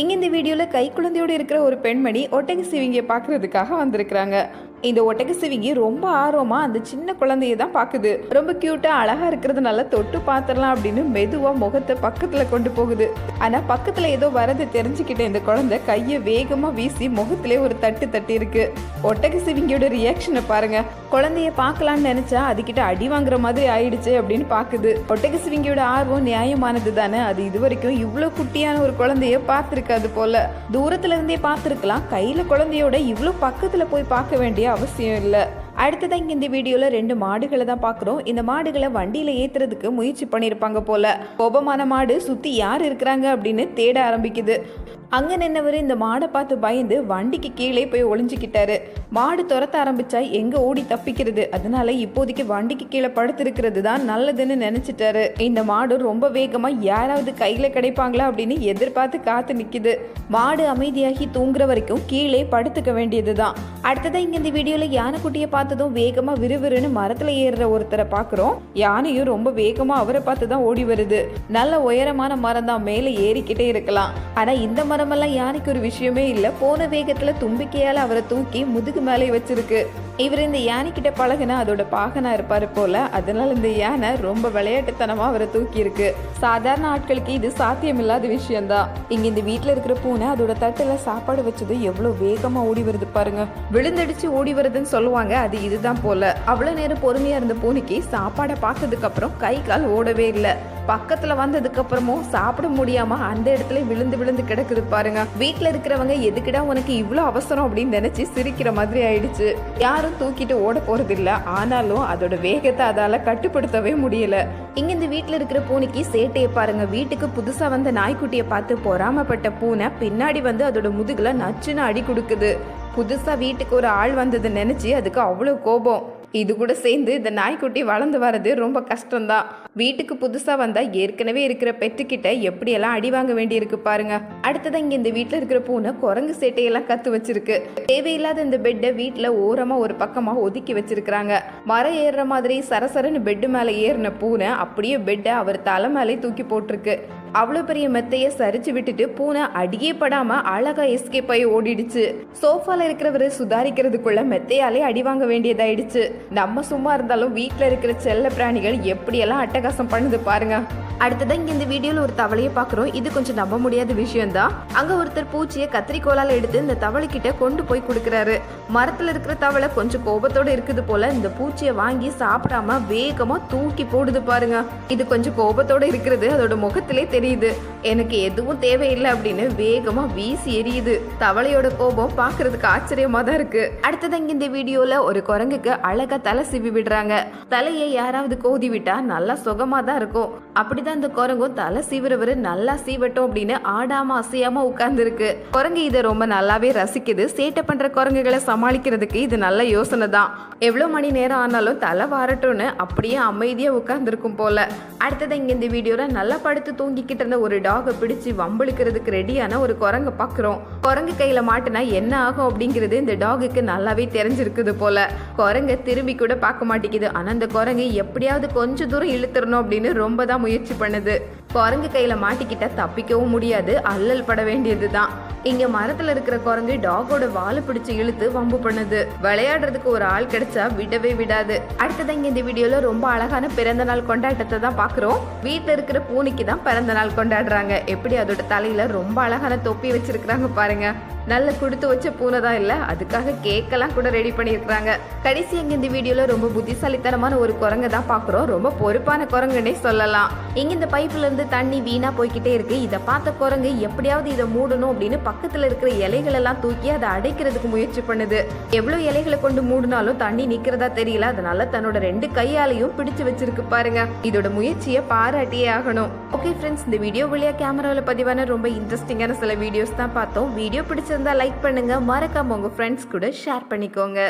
இங்கே இந்த வீடியோவில் கை குழந்தையோடு இருக்கிற ஒரு பெண்மணி ஒட்டக சிவிங்கியை பார்க்கறதுக்காக வந்திருக்கிறாங்க. இந்த ஒட்டக சிவிங்கி ரொம்ப ஆர்வமா அந்த சின்ன குழந்தைய தான் பாக்குது. ரொம்ப கியூட்டா அழகா இருக்கிறதுனால தொட்டு பாத்திரலாம் அப்படின்னு மெதுவா முகத்தை பக்கத்துல கொண்டு போகுது. ஆனா பக்கத்துல ஏதோ வரது தெரிஞ்சுக்கிட்ட இந்த குழந்தை கையை வேகமா வீசி முகத்திலே ஒரு தட்டு தட்டி இருக்கு ஒட்டக சிவிங்கியோட ரியாக்ஷனை பாருங்க. குழந்தைய பார்க்கலாம்னு நினைச்சா அதுகிட்ட அடி வாங்குற மாதிரி ஆயிடுச்சு அப்படின்னு பாக்குது. ஒட்டக சிவிங்கியோட ஆர்வம் நியாயமானது தானே அது இது வரைக்கும் இவ்வளவு குட்டியான ஒரு குழந்தைய பார்த்துருக்கு இருக்காது போல. தூரத்துல இருந்தே கையில் கையில குழந்தையோட இவ்வளோ பக்கத்துல போய் பார்க்க வேண்டிய அவசியம் இல்லை. அடுத்ததான் இங்க இந்த வீடியோல ரெண்டு மாடுகளை தான் பார்க்குறோம். இந்த மாடுகளை வண்டியில ஏத்துறதுக்கு முயற்சி பண்ணியிருப்பாங்க போல. கோபமான மாடு சுத்தி யார் இருக்கிறாங்க அப்படின்னு தேட ஆரம்பிக்குது. அங்கே நின்னவர் இந்த மாடை பார்த்து பயந்து வண்டிக்கு கீழே போய் ஒளிஞ்சுக்கிட்டாரு. மாடு துரத்த ஆரம்பிச்சா எங்கே ஓடி தப்பிக்கிறது? அதனால இப்போதைக்கு வண்டிக்கு கீழே படுத்திருக்கிறது தான் நல்லதுன்னு நினச்சிட்டாரு. இந்த மாடு ரொம்ப வேகமாக யாராவது கையில் கிடைப்பாங்களா அப்படின்னு எதிர்பார்த்து காத்து நிற்கிது மாடு அமைதியாகி தூங்குற வரைக்கும் கீழே படுத்துக்க வேண்டியது தான். அடுத்ததான் இங்கே இந்த வீடியோவில் யானைக்குட்டியை பார்த்ததும் வேகமாக விறுவிறுன்னு மரத்தில் ஏறுற ஒருத்தரை பார்க்குறோம். யானையும் ரொம்ப வேகமாக அவரை பார்த்து தான் ஓடி வருது. நல்ல உயரமான மரம் தான் மேலே ஏறிக்கிட்டே இருக்கலாம். ஆனால் இந்த மரம் மரமெல்லாம் யானைக்கு ஒரு விஷயமே இல்லை. போன வேகத்துல தும்பிக்கையால அவரை தூக்கி முதுகு மேலே வச்சிருக்கு. இவர் இந்த யானை கிட்ட பழகுனா அதோட பாகனா இருப்பாரு போல. அதனால இந்த யானை ரொம்ப விளையாட்டுத்தனமா அவரை தூக்கி இருக்கு சாதாரண ஆட்களுக்கு இது சாத்தியமில்லாத விஷயம்தான். இங்க இந்த வீட்டில் இருக்கிற பூனை அதோட தட்டுல சாப்பாடு வச்சது எவ்வளவு வேகமா ஓடி வருது பாருங்க. விழுந்தடிச்சு ஓடி வருதுன்னு சொல்லுவாங்க அது இதுதான் போல. அவ்வளவு நேரம் பொறுமையா இருந்த பூனைக்கு சாப்பாடை பார்த்ததுக்கு அப்புறம் கை கால் ஓடவே இல்லை. பக்கத்துல வந்ததுக்கு அப்புறமும் சாப்பிட முடியாம அந்த இடத்துல விழுந்து விழுந்து கிடக்குது பாருங்க. வீட்டில் இருக்கிறவங்க எதுக்குடா உனக்கு இவ்வளவு அவசரம் அப்படின்னு நினைச்சு சிரிக்கிற மாதிரி ஆயிடுச்சு. யாரும் தூக்கிட்டு ஓட போறது இல்ல ஆனாலும் அதோட வேகத்தை அதால கட்டுப்படுத்தவே முடியல. இங்க இந்த வீட்ல இருக்கிற பூனைக்கு சேட்டையை பாருங்க. வீட்டுக்கு புதுசா வந்த நாய்க்குட்டியை பார்த்து பொறாமப்பட்ட பூனை பின்னாடி வந்து அதோட முதுகுல நச்சுன்னு அடி கொடுக்குது. புதுசா வீட்டுக்கு ஒரு ஆள் வந்ததை நினைச்சு அதுக்கு அவ்வளவு கோபம். இது கூட சேர்ந்து இந்த நாய்க்குட்டி வளர்ந்து வர்றது ரொம்ப கஷ்டம்தான். வீட்டுக்கு புதுசாக வந்தால் ஏற்கனவே இருக்கிற பெட்டுக்கிட்ட எப்படியெல்லாம் அடி வாங்க வேண்டியிருக்கு பாருங்க. அடுத்ததான் இங்கே இந்த வீட்டில் இருக்கிற பூனை குரங்கு சேட்டையெல்லாம் கத்து வச்சிருக்கு. தேவையில்லாத இந்த பெட்டை வீட்டில் ஓரமாக ஒரு பக்கமாக ஒதுக்கி வச்சிருக்கிறாங்க. மரம் ஏறுற மாதிரி சரசரன்னு பெட்டு மேலே ஏறின பூனை அப்படியே பெட்டை அவர் தலை மேலே தூக்கி போட்டிருக்கு. அவ்வளோ பெரிய மெத்தையை சரிச்சு விட்டுட்டு பூனை அடியே படாம அழகா எஸ்கேப் ஆகி ஓடிடுச்சு. சோஃபால இருக்கிறவரு சுதாரிக்கிறதுக்குள்ள மெத்தையாலே அடி வாங்க வேண்டியதாயிடுச்சு. நம்ம சும்மா இருந்தாலும் வீட்டில் இருக்கிற செல்ல பிராணிகள் எப்படியெல்லாம் அட்டகாசம் பண்ணுது பாருங்க. அடுத்ததான் இங்க இந்த வீடியோல ஒரு தவளையை பாக்குறோம். இது கொஞ்சம் நம்ப முடியாத விஷயம் தான் அங்க ஒருத்தர் பூச்சியை கத்திரிக்கோலால எடுத்து இந்த தவளை கிட்ட கொண்டு போய் கொடுக்கறாரு. மரத்துல இருக்கிற தவளை கொஞ்சம் கோபத்தோட இருக்குது போல இந்த பூச்சியை வாங்கி சாப்பிடாம வேகமா தூக்கி போடுது பாருங்க. இது கொஞ்சம் கோபத்தோட இருக்கிறது அதோட முகத்திலே தெரியுது. எனக்கு எதுவும் தேவையில்லை அப்படின்னு வேகமா வீசி எரியுது தவளையோட கோபம் பாக்குறதுக்கு ஆச்சரியமா தான் இருக்கு. அடுத்தது இங்க இந்த வீடியோல ஒரு குரங்குக்கு அழகா தலை சிவி விடுறாங்க. தலையை யாராவது கோதி விட்டா நல்லா சுகமா தான் இருக்கும். அப்படிதான் இந்த குரங்கும் தலை சீவிரவர் நல்லா சீவட்டும் அப்படின்னு ஆடாம அசையாம உட்கார்ந்து இருக்கு குரங்கு இதை ரொம்ப நல்லாவே ரசிக்குது. சேட்டை பண்ற குரங்குகளை சமாளிக்கிறதுக்கு இது நல்ல யோசனை தான். எவ்வளவு மணி நேரம் ஆனாலும் தலை வாரட்டும்னு அப்படியே அமைதியா உட்கார்ந்துருக்கும் போல. அடுத்ததை இங்க இந்த வீடியோல நல்லா படுத்து தூங்கிக்கிட்டு இருந்த ஒரு டாகை பிடிச்சு வம்பளுக்கிறதுக்கு ரெடியான ஒரு குரங்கை பாக்குறோம். குரங்கு கையில மாட்டினா என்ன ஆகும் அப்படிங்கிறது இந்த டாகுக்கு நல்லாவே தெரிஞ்சிருக்குது போல. குரங்க திரும்பி கூட பார்க்க மாட்டேங்குது. ஆனா அந்த குரங்கு எப்படியாவது கொஞ்சம் தூரம் இழுத்துறணும் அப்படின்னு ரொம்ப தான் முயற்சி பண்ணுது. குரங்கு கையில மாட்டிக்கிட்டா தப்பிக்கவும் முடியாது அல்லல் பட வேண்டியதுதான். இங்க மரத்துல இருக்கிற குரங்கு டாகோட வாலை பிடிச்சு இழுத்து வம்பு பண்ணுது. விளையாடுறதுக்கு ஒரு ஆள் கிடைச்சா விடவே விடாது. அடுத்ததான் இங்க இந்த வீடியோல ரொம்ப அழகான பிறந்த நாள் கொண்டாட்டத்தை தான் பாக்குறோம். வீட்டுல இருக்கிற பூனைக்கு தான் பிறந்த நாள் கொண்டாடுறாங்க. எப்படி அதோட தலையில ரொம்ப அழகான தொப்பி வச்சிருக்கிறாங்க பாருங்க. நல்ல கொடுத்து வச்ச பூனை தான் இல்ல அதுக்காக கேக்கெல்லாம் கூட ரெடி பண்ணியிருக்கிறாங்க. கடைசி எங்க இந்த வீடியோல ரொம்ப புத்திசாலித்தனமான ஒரு குரங்கை தான் பாக்குறோம். ரொம்ப பொறுப்பான குரங்குன்னே சொல்லலாம். இங்க இந்த பைப்ல இருந்து தண்ணி வீணா போய்கிட்டே இருக்கு. இதை பார்த்த குரங்கு எப்படியாவது இதை மூடணும் அப்படின்னு பக்கத்துல இருக்கிற இலைகள் எல்லாம் தூக்கி அதை அடைக்கிறதுக்கு முயற்சி பண்ணுது. எவ்வளவு இலைகளை கொண்டு மூடினாலும் தண்ணி நிக்கிறதா தெரியல. அதனால தன்னோட ரெண்டு கையாலையும் பிடிச்சு வச்சிருக்கு பாருங்க. இதோட முயற்சியை பாராட்டியே ஆகணும். ஓகே ஃப்ரெண்ட்ஸ் இந்த வீடியோ வழியா கேமராவில் பதிவான ரொம்ப இன்ட்ரெஸ்டிங்கான சில வீடியோஸ் தான் பார்த்தோம். வீடியோ பிடிச்சிருந்தா லைக் பண்ணுங்க. மறக்காம உங்க ஃப்ரெண்ட்ஸ் கூட ஷேர் பண்ணிக்கோங்க.